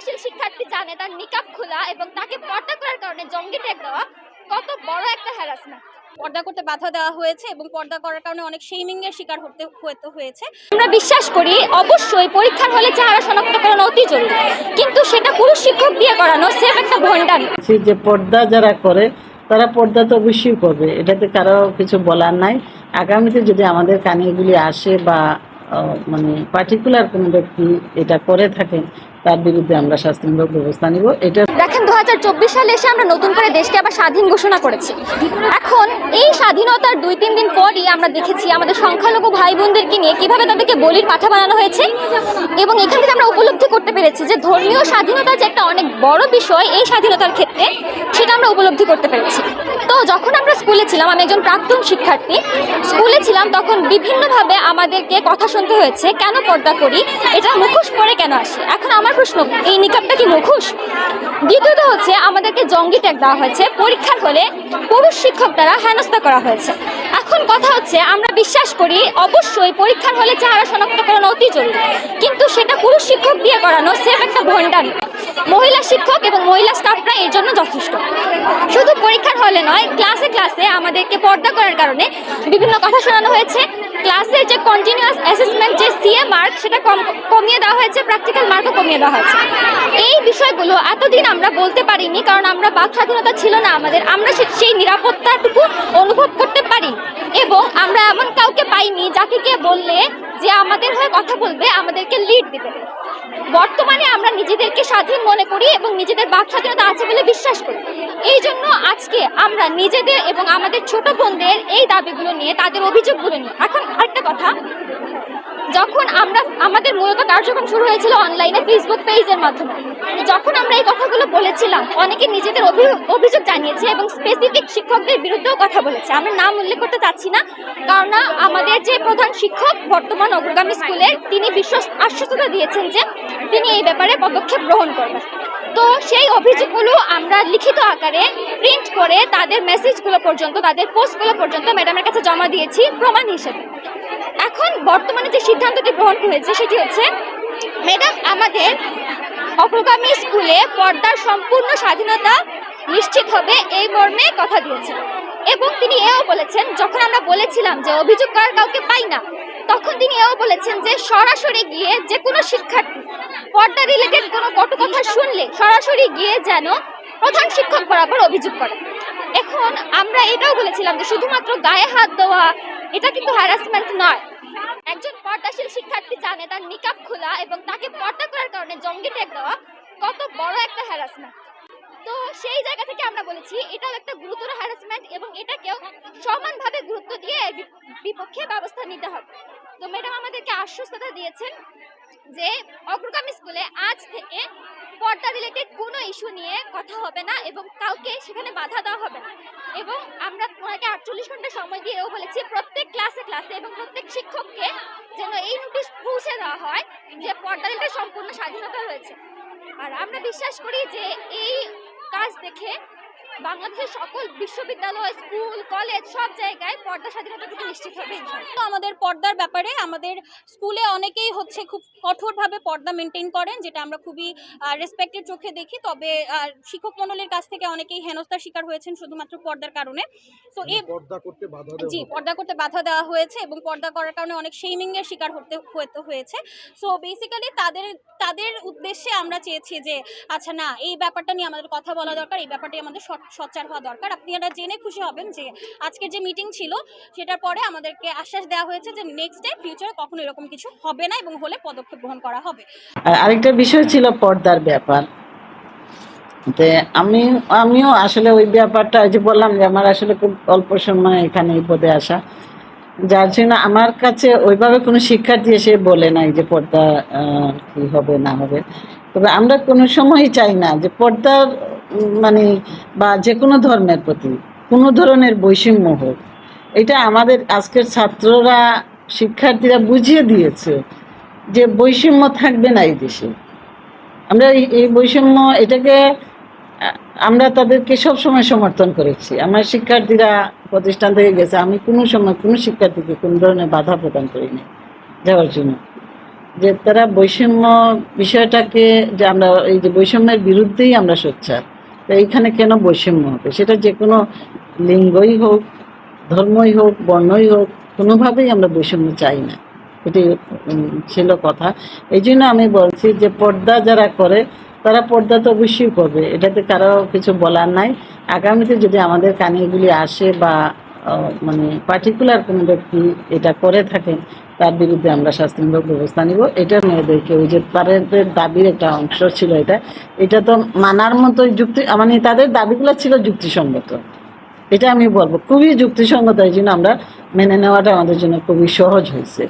পর্দাশীল শিক্ষার্থী জানে তার নিকাব খোলা এবং তাকে পর্দা করার কারণে জঙ্গি ট্যাগ দেওয়া কত বড় একটা হ্যারাসমেন্ট পর্দা করতে বাধা দেওয়া হয়েছে এবং পর্দা করার কারণে অনেক শেমিং এর শিকার হতে হতে হয়েছে। আমরা বিশ্বাস করি অবশ্যই পরীক্ষার হলে চেহারা শনাক্তকরণ অতি জরুরি, কিন্তু সেটা পুরুষ শিক্ষক দিয়ে করানো সেফ একটা ভণ্ডামি। যে পর্দা যারা করে, তারা পর্দা তো অবশ্যই করবে, এটাতে কারও কিছু বলার নাই। আগামীতে যদি আমাদের কানে এগুলি আসে বা মানে পার্টিকুলার কোনো ব্যক্তি এটা করে থাকেন তার বিরুদ্ধে আমরা শাস্তিমূলক ব্যবস্থা নিব। এটা দেখেন দু সালে এসে আমরা নতুন করে দেশকে আবার স্বাধীন ঘোষণা করেছি। এখন এই স্বাধীনতার দুই, তিন দিন পরই আমরা দেখেছি আমাদের সংখ্যালঘু ভাই বোনদেরকে নিয়ে কীভাবে তাদেরকে বলির পাঠা বানানো হয়েছে এবং এখান থেকে আমরা উপলব্ধি করতে পেরেছি যে ধর্মীয় স্বাধীনতা যে একটা অনেক বড় বিষয়, এই স্বাধীনতার ক্ষেত্রে সেটা আমরা উপলব্ধি করতে পেরেছি। তো যখন আমরা স্কুলে ছিলাম, আমি একজন প্রাক্তন শিক্ষার্থী, স্কুলে ছিলাম তখন বিভিন্নভাবে আমাদেরকে কথা শুনতে হয়েছে, কেন পর্দা করি, এটা মুখোশ পরে কেন আসে? এখন আমার প্রশ্ন, এই নিকাবটা কি মুখোশ দ্বিতীয়ত হচ্ছে, আমাদেরকে জঙ্গি ট্যাগ দেওয়া হয়েছে। পরীক্ষার হলে পুরুষ শিক্ষক দ্বারা হেনস্থা করা হয়েছে। এখন কথা হচ্ছে, আমরা বিশ্বাস করি, অবশ্যই পরীক্ষার হলে চেহারা শনাক্তকরণ অতি জরুরি। কিন্তু সেটা পুরুষ শিক্ষক দিয়ে করানো সেফ একটা ভণ্ডামি। মহিলা শিক্ষক এবং মহিলা স্টাফরা এর জন্য যথেষ্ট। শুধু পরীক্ষার হলে নয় ক্লাসে ক্লাসে আমাদেরকে পর্দা করার কারণে বিভিন্ন কথা শোনানো হয়েছে। ক্লাসের যে কন্টিনিউয়াস অ্যাসেসমেন্ট যে সিএ মার্ক সেটা কম হয়েছে প্র্যাকটিক্যাল মার্কও কমিয়ে দেওয়া হয়েছে। এই বিষয়গুলো এতদিন আমরা বলতে পারিনি, কারণ আমরা বাক স্বাধীনতা ছিল না আমাদের, আমরা সেই নিরাপত্তাটুকু অনুভব করতে পারি এবং আমরা এমন কাউকে পাইনি যাকে কে বললে যে আমাদের হয়ে কথা বলবে, আমাদেরকে লিড দিবে বর্তমানে আমরা নিজেদেরকে স্বাধীন মনে করি এবং নিজেদের বাক স্বাধীনতা আছে বলে বিশ্বাস করি। এই জন্য আজকে আমরা নিজেদের এবং আমাদের ছোট বোনদের এই দাবিগুলো নিয়ে, তাদের অভিযোগগুলো নিয়ে, এখন আরেকটা কথা যখন আমরা, আমাদের মূলত কার্যক্রম শুরু হয়েছিল অনলাইনে ফেসবুক পেজের মাধ্যমে। যখন আমরা এই কথাগুলো বলেছিলাম, অনেকে নিজেদের অভিযোগ জানিয়েছে এবং স্পেসিফিক শিক্ষকদের বিরুদ্ধেও কথা বলেছে। আমরা নাম উল্লেখ করতে চাচ্ছি না কারণ আমাদের যে প্রধান শিক্ষক বর্তমান অগ্রগামী স্কুলের তিনি বিশ্বস্ত আশ্বস্ততা দিয়েছেন যে তিনি এই ব্যাপারে পদক্ষেপ গ্রহণ করবেন। তো সেই অভিযোগগুলো আমরা লিখিত আকারে প্রিন্ট করে তাদের মেসেজগুলো পর্যন্ত, তাদের পোস্টগুলো পর্যন্ত ম্যাডামের কাছে জমা দিয়েছি, প্রমাণ হিসেবে। এখন বর্তমানে যে সিদ্ধান্তটি গ্রহণ হয়েছে সেটি হচ্ছে, ম্যাডাম, আমাদের অগ্রগামী স্কুলে পর্দার সম্পূর্ণ স্বাধীনতা নিশ্চিত হবে এই মর্মে কথা দিয়েছেন। এবং তিনি এও বলেছেন, যখন আমরা বলেছিলাম যে অভিযোগ করার কাউকে পাই না, তখন তিনি এও বলেছেন যে সরাসরি গিয়ে যে কোনো শিক্ষার্থী পর্দা রিলেটেড কোনো কটু কথা শুনলে সরাসরি গিয়ে যেন প্রধান শিক্ষক বরাবর অভিযোগ করে। এখন আমরা এটাও বলেছিলাম যে শুধুমাত্র গায়ে হাত দেওয়া এটা কিন্তু হ্যারাসমেন্ট নয়। একজন পর্দাশীল শিক্ষার্থী জানে তার নিকাব খোলা এবং তাকে পর্দা করার কারণে জঙ্গি ট্যাগ দেওয়া কত বড় একটা হ্যারাসমেন্ট তো সেই জায়গা থেকে আমরা বলেছি, এটাও একটা গুরুতর হ্যারাসমেন্ট এবং এটাকেও সমানভাবে গুরুত্ব দিয়ে বিপক্ষে ব্যবস্থা নিতে হবে। তো ম্যাডাম আমাদেরকে আশ্বস্ততা দিয়েছেন যে অগ্রগামী স্কুলে আজ থেকে পর্দা রিলেটেড কোনো ইস্যু নিয়ে কথা হবে না এবং কাউকে সেখানে বাধা দেওয়া হবে না। এবং আমরা ওনাকে আটচল্লিশ ঘণ্টা সময় দিয়েও বলেছি প্রত্যেক ক্লাসে ক্লাসে এবং প্রত্যেক শিক্ষককে যেন এই নোটিশ পৌঁছে দেওয়া হয় যে পর্দা রিলেটেড সম্পূর্ণ স্বাধীনতা রয়েছে। আর আমরা বিশ্বাস করি যে এই কাজ দেখে বাংলাদেশের সকল বিশ্ববিদ্যালয় স্কুল কলেজ সব জায়গায় পর্দা স্বাধীনতাটুকু নিশ্চিত হবে তো আমাদের পর্দার ব্যাপারে আমাদের স্কুলে অনেকেই হচ্ছে খুব কঠোরভাবে পর্দা মেনটেন করেন যেটা আমরা খুবই রেসপেক্টেড চোখে দেখি। তবে শিক্ষক মণ্ডলীর কাছ থেকে অনেকেই হেনস্থার শিকার হয়েছেন শুধুমাত্র পর্দার কারণে। তো এই পর্দা করতে বাধা জি পর্দা করতে বাধা দেওয়া হয়েছে এবং পর্দা করার কারণে অনেক শেমিং এর শিকার হতে হতে হয়েছে। সো বেসিক্যালি তাদের তাদের উদ্দেশ্যে আমরা চেয়েছি যে আচ্ছা না এই ব্যাপারটা নিয়ে আমাদের কথা বলা দরকার এই ব্যাপারটি আমাদের সৎ- সোচ্চার হওয়া দরকার। আপনি আপনারা জেনে খুশি হবেন যে আজকের যে মিটিং ছিল, সেটার পরে আমাদেরকে আশ্বাস দেওয়া হয়েছে যে নেক্সট ডে ফিউচারে কখনো এরকম কিছু হবে না এবং হলে পদক্ষেপ গ্রহণ করা হবে। আর আরেকটা বিষয় ছিল পর্দার ব্যাপার। আমি, আমিও আসলে ওই ব্যাপারটা যে বললাম যে আমার আসলে খুব অল্প সময় এখানে এই পদে আসা। যার জন্য আমার কাছে ওইভাবে কোনো শিক্ষার্থী এসে বলে নাই যে পর্দা কি হবে না হবে। তবে আমরা কোনো সময়ই চাই না যে পর্দার মানে বা যে কোনো ধর্মের প্রতি, কোনো ধরনের বৈষম্য হোক, এটা আমাদের আজকের ছাত্ররা, শিক্ষার্থীরা বুঝিয়ে দিয়েছে যে বৈষম্য থাকবে না এই দেশে। আমরা এই- বৈষম্য, এটাকে আমরা তাদেরকে সব সময় সমর্থন করেছি। আমার শিক্ষার্থীরা প্রতিষ্ঠান থেকে গেছে, আমি কোনো সময় কোনো শিক্ষার্থীকে কোনো ধরনের বাধা প্রদান করিনি যাওয়ার জন্য। যে তারা বৈষম্য বিষয়টাকে, যে আমরা, এই যে বৈষম্যের বিরুদ্ধেই আমরা সোচ্চার। তো এইখানে কেন বৈষম্য হবে? সেটা যে কোনো লিঙ্গই হোক, ধর্মই হোক, বর্ণই হোক, কোনোভাবেই আমরা বৈষম্য চাই না। এটি ছিল কথা। এই জন্য আমি বলছি যে পর্দা যারা করে, তারা পর্দা তো অবশ্যই করবে। এটাতে কারও কিছু বলার নাই। আগামীতে যদি আমাদের কানে এগুলি আসে বা মানে পার্টিকুলার কোনো ব্যক্তি এটা করে থাকেন তার বিরুদ্ধে আমরা শাস্তিমূলক ব্যবস্থা নিব। এটা মেয়েদেরকে, ওই যে তাদের দাবির একটা অংশ ছিল এটা। এটা তো মানার মতো যুক্তি মানে তাদের দাবিগুলো ছিল যুক্তিসঙ্গত। এটা আমি বলব, খুবই যুক্তিসঙ্গত, এই জন্য আমরা মেনে নেওয়াটা আমাদের জন্য খুবই সহজ হয়েছে।